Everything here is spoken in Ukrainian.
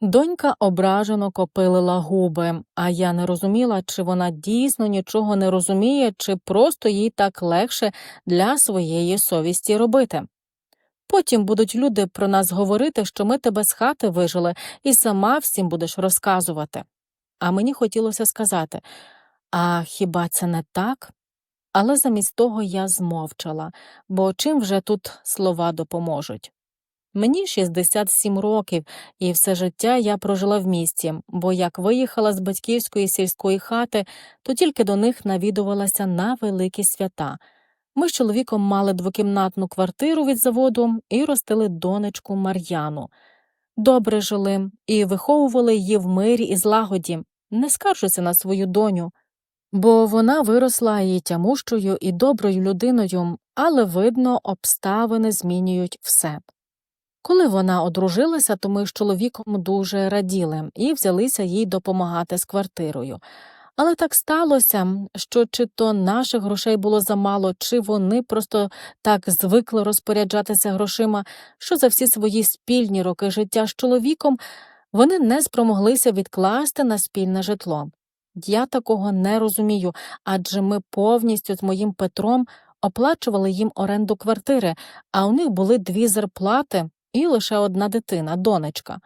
Донька ображено копилила губи, а я не розуміла, чи вона дійсно нічого не розуміє, чи просто їй так легше для своєї совісті робити. Потім будуть люди про нас говорити, що ми тебе з хати вижили, і сама всім будеш розказувати. А мені хотілося сказати а хіба це не так? Але замість того я змовчала, бо чим вже тут слова допоможуть. Мені 67 років, і все життя я прожила в місті, бо як виїхала з батьківської сільської хати, то тільки до них навідувалася на великі свята. Ми з чоловіком мали двокімнатну квартиру від заводу і ростили донечку Мар'яну. Добре жили і виховували її в мирі і злагоді. Не скаржуся на свою доню, бо вона виросла і тямущою, і доброю людиною, але, видно, обставини змінюють все. Коли вона одружилася, то ми з чоловіком дуже раділи і взялися їй допомагати з квартирою. Але так сталося, що чи то наших грошей було замало, чи вони просто так звикли розпоряджатися грошима, що за всі свої спільні роки життя з чоловіком вони не спромоглися відкласти на спільне житло. Я такого не розумію, адже ми повністю з моїм Петром оплачували їм оренду квартири, а у них були дві зарплати і лише одна дитина, донечка.